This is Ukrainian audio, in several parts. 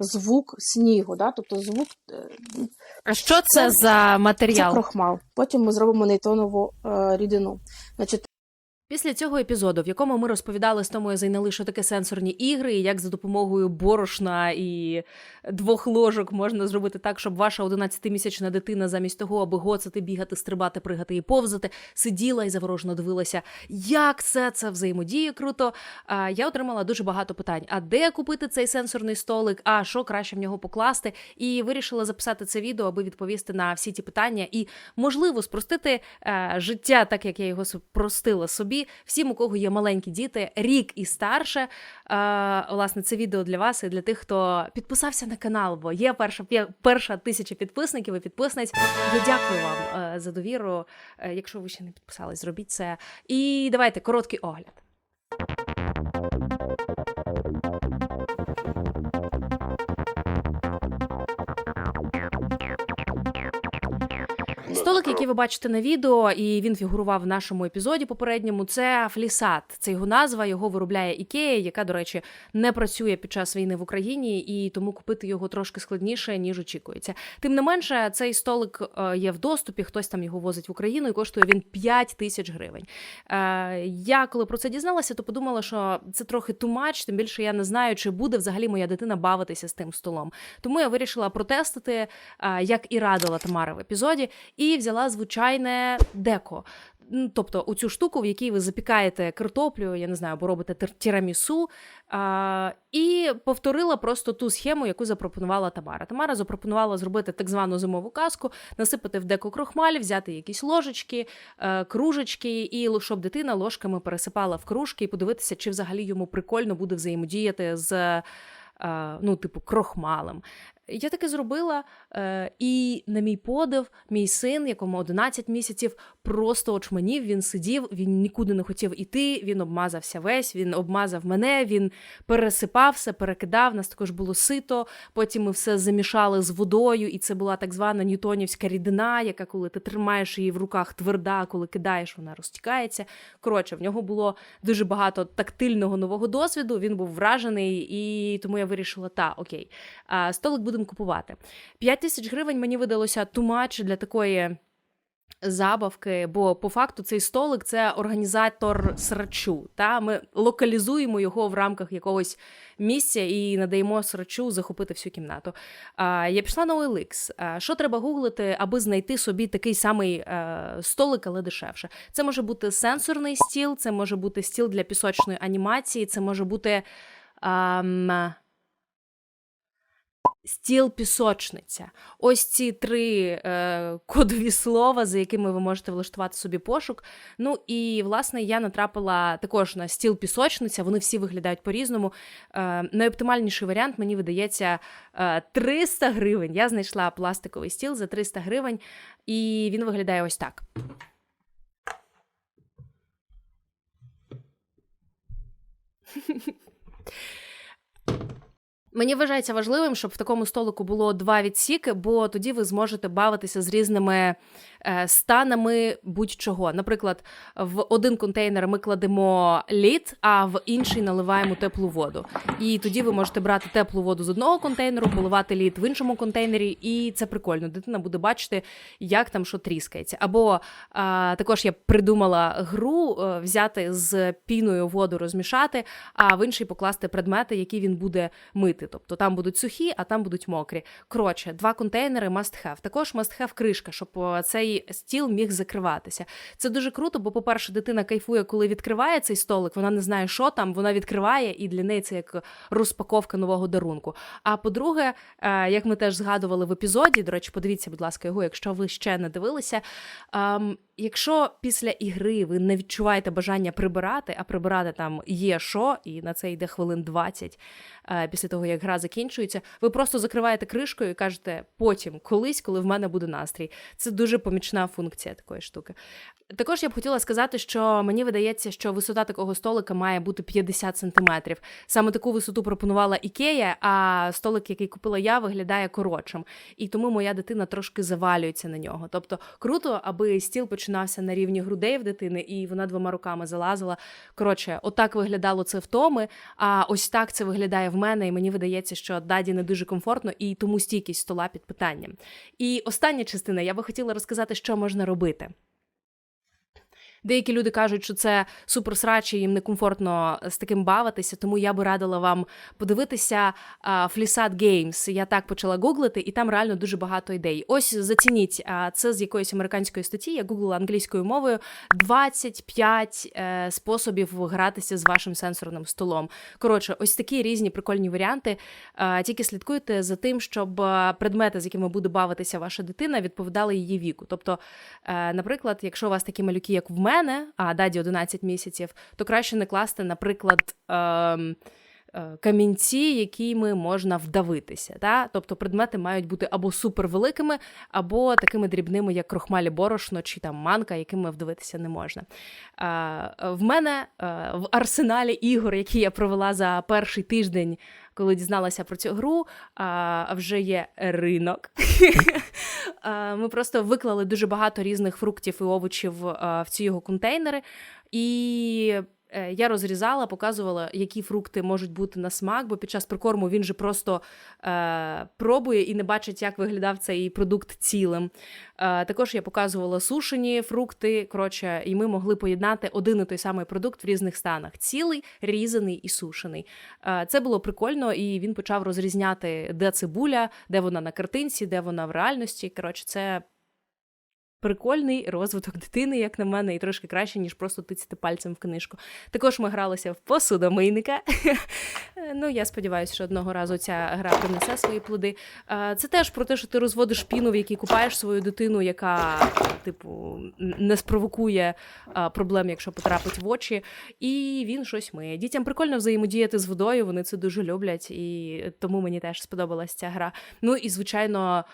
звук снігу. Да? Тобто звук е, А що це Це- за це матеріал? крохмал. Потім ми зробимо нейтонову е, рідину. Значить, Після цього епізоду, в якому ми розповідали з Томою Зайнали, що таке сенсорні ігри, і як за допомогою борошна і двох ложок можна зробити так, щоб ваша 11-місячна дитина замість того, аби гоцати, бігати, стрибати, пригати і повзати, сиділа і заворожено дивилася, як все це взаємодіє круто. Я отримала дуже багато питань: а де купити цей сенсорний столик? А що краще в нього покласти? І вирішила записати це відео, аби відповісти на всі ті питання і, можливо, спростити е, життя, так як я його спростила собі. Всім, у кого є маленькі діти, рік і старше. Е, власне, це відео для вас і для тих, хто підписався на канал, бо є перша перша тисяча підписників і підписниць. Я дякую вам е, за довіру. Е, якщо ви ще не підписались, зробіть це. І давайте короткий огляд. Столик, який ви бачите на відео, і він фігурував в нашому епізоді попередньому, це флісат. Це його назва, його виробляє Ікея, яка, до речі, не працює під час війни в Україні, і тому купити його трошки складніше, ніж очікується. Тим не менше, цей столик е, є в доступі, хтось там його возить в Україну, і коштує він 5 тисяч гривень. Е, Я коли про це дізналася, то подумала, що це трохи тумач, тим більше я не знаю, чи буде взагалі моя дитина бавитися з тим столом. Тому я вирішила протестити, е, як і радила Тамара в епізоді, і взяла звичайне деко. Тобто у цю штуку, в якій ви запікаєте картоплю, я не знаю, або робите тірамісу, а, і повторила просто ту схему, яку запропонувала Тамара. Тамара запропонувала зробити так звану зимову казку, насипати в деко крохмаль, взяти якісь ложечки, е, кружечки, і щоб дитина ложками пересипала в кружки і подивитися, чи взагалі йому прикольно буде взаємодіяти з. е, Ну, типу, крохмалем. Я таке зробила, е, і на мій подив, мій син, якому 11 місяців, просто очманів. Він сидів, він нікуди не хотів іти. Він обмазався весь, він обмазав мене, він пересипав все, перекидав. Нас також було сито. Потім ми все замішали з водою, і це була так звана ньютонівська рідина, яка, коли ти тримаєш її в руках, тверда, коли кидаєш, вона розтікається. Коротше, в нього було дуже багато тактильного нового досвіду. Він був вражений, і тому я вирішила: та окей, а, столик будемо купувати. 5 тисяч гривень мені видалося тумач для такої. Забавки, бо по факту цей столик це організатор срачу. Та ми локалізуємо його в рамках якогось місця і надаємо срачу захопити всю кімнату. А, я пішла на OLX. А, що треба гуглити, аби знайти собі такий самий е, столик, але дешевше? Це може бути сенсорний стіл, це може бути стіл для пісочної анімації, це може бути. ам, Стіл пісочниця. Ось ці три е, кодові слова, за якими ви можете влаштувати собі пошук. Ну і власне я натрапила також на стіл пісочниця. Вони всі виглядають по-різному. Е, найоптимальніший варіант мені видається е, 300 гривень. Я знайшла пластиковий стіл за 300 гривень, і він виглядає ось так. Мені вважається важливим, щоб в такому столику було два відсіки, бо тоді ви зможете бавитися з різними е, станами будь-чого. Наприклад, в один контейнер ми кладемо лід, а в інший наливаємо теплу воду. І тоді ви можете брати теплу воду з одного контейнеру, поливати лід в іншому контейнері, і це прикольно. Дитина буде бачити, як там що тріскається. Або е, також я придумала гру е, взяти з піною воду розмішати, а в інший покласти предмети, які він буде мити. Тобто там будуть сухі, а там будуть мокрі. Коротше, два контейнери must have. Також must have кришка, щоб цей стіл міг закриватися. Це дуже круто, бо, по-перше, дитина кайфує, коли відкриває цей столик, вона не знає, що там, вона відкриває, і для неї це як розпаковка нового дарунку. А по-друге, е, як ми теж згадували в епізоді, до речі, подивіться, будь ласка, його, якщо ви ще не дивилися. ем, Якщо після ігри ви не відчуваєте бажання прибирати, а прибирати там є що, і на це йде хвилин 20 е, після того, як гра закінчується, ви просто закриваєте кришкою і кажете потім, колись, коли в мене буде настрій. Це дуже незручна функція такої штуки. Також я б хотіла сказати, що мені видається, що висота такого столика має бути 50 сантиметрів. Саме таку висоту пропонувала Ікея, а столик, який купила я, виглядає коротшим. І тому моя дитина трошки завалюється на нього. Тобто круто, аби стіл починався на рівні грудей в дитини, і вона двома руками залазила. Коротше, отак виглядало це втоми. А ось так це виглядає в мене, і мені видається, що даді не дуже комфортно, і тому стійкість стола під питанням. І остання частина, я би хотіла розказати, що можна робити. Деякі люди кажуть, що це супер срачі, їм некомфортно з таким бавитися, тому я би радила вам подивитися Флісат Games. Я так почала гуглити, і там реально дуже багато ідей. Ось зацініть, це з якоїсь американської статті. Я гуглила англійською мовою 25 е, способів гратися з вашим сенсорним столом. Коротше, ось такі різні прикольні варіанти. Тільки слідкуйте за тим, щоб е, предмети, з якими буде бавитися ваша дитина, відповідали її віку. Тобто, е, наприклад, якщо у вас такі малюки, як в мене, а даді 11 місяців, то краще не класти, наприклад. ем, е, Камінці, якими можна вдавитися, та? тобто предмети мають бути або супервеликими, або такими дрібними, як крохмалі борошно чи там манка, якими вдавитися не можна. Е, В мене е, в арсеналі ігор, які я провела за перший тиждень, коли дізналася про цю гру, а, вже є ринок. А, Ми просто виклали дуже багато різних фруктів і овочів в ці його контейнери. І е, я розрізала, показувала, які фрукти можуть бути на смак, бо під час прикорму він же просто е, пробує і не бачить, як виглядав цей продукт цілим. Е, також я показувала сушені фрукти. Коротше, і ми могли поєднати один і той самий продукт в різних станах: цілий, різаний і сушений. Е, це було прикольно, і він почав розрізняти, де цибуля, де вона на картинці, де вона в реальності. Коротше, це прикольний розвиток дитини, як на мене, і трошки краще, ніж просто тицяти пальцем в книжку. Також ми гралися в посудомийника. ну, я сподіваюся, що одного разу ця гра принесе свої плоди. Це теж про те, що ти розводиш піну, в якій купаєш свою дитину, яка, типу, не спровокує проблем, якщо потрапить в очі. І він щось миє. Дітям прикольно взаємодіяти з водою, вони це дуже люблять, і тому мені теж сподобалась ця гра. Ну і звичайно,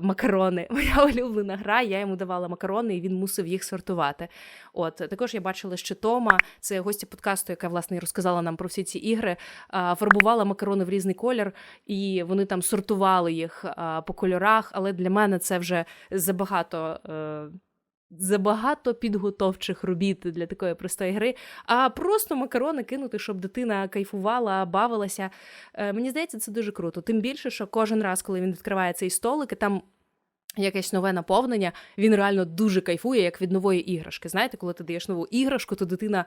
макарони. Моя улюблена гра. Я йому давала макарони, і він мусив їх сортувати. От також я бачила, що Тома, це гостя подкасту, яка власне розказала нам про всі ці ігри, фарбувала макарони в різний колір, і вони там сортували їх по кольорах. Але для мене це вже забагато. е, Забагато підготовчих робіт для такої простої гри, а просто макарони кинути, щоб дитина кайфувала, бавилася. Е, Мені здається, це дуже круто. Тим більше, що кожен раз, коли він відкриває цей столик, і там якесь нове наповнення, він реально дуже кайфує, як від нової іграшки. Знаєте, коли ти даєш нову іграшку, то дитина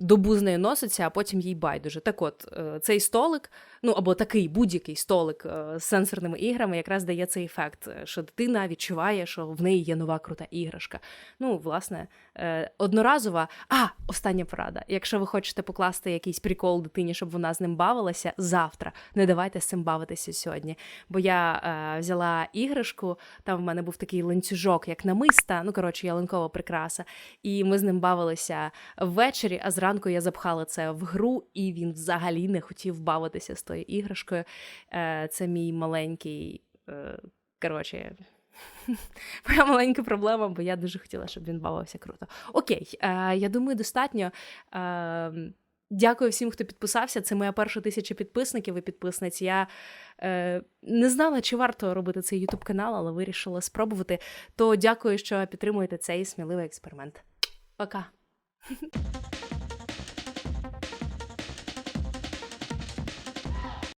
добу з нею носиться, а потім їй байдуже. Так от, е, цей столик, ну або такий будь-який столик е, з сенсорними іграми, якраз дає цей ефект, е, що дитина відчуває, що в неї є нова крута іграшка. Ну, власне, одноразова. А, остання порада. Якщо ви хочете покласти якийсь прикол дитині, щоб вона з ним бавилася завтра, не давайте з цим бавитися сьогодні. Бо я взяла іграшку, там в мене був такий ланцюжок, як намиста, ну коротше, ялинкова прикраса. І ми з ним бавилися ввечері, а зранку я запхала це в гру, і він взагалі не хотів бавитися з тою іграшкою. Е, це мій маленький. Е, коротше. Моя маленька проблема, бо я дуже хотіла, щоб він бавився круто. Окей, е, я думаю, достатньо. Дякую всім, хто підписався. Це моя перша тисяча підписників і підписниць. Я е, не знала, чи варто робити цей ютуб канал, але вирішила спробувати. То дякую, що підтримуєте цей сміливий експеримент. Пока.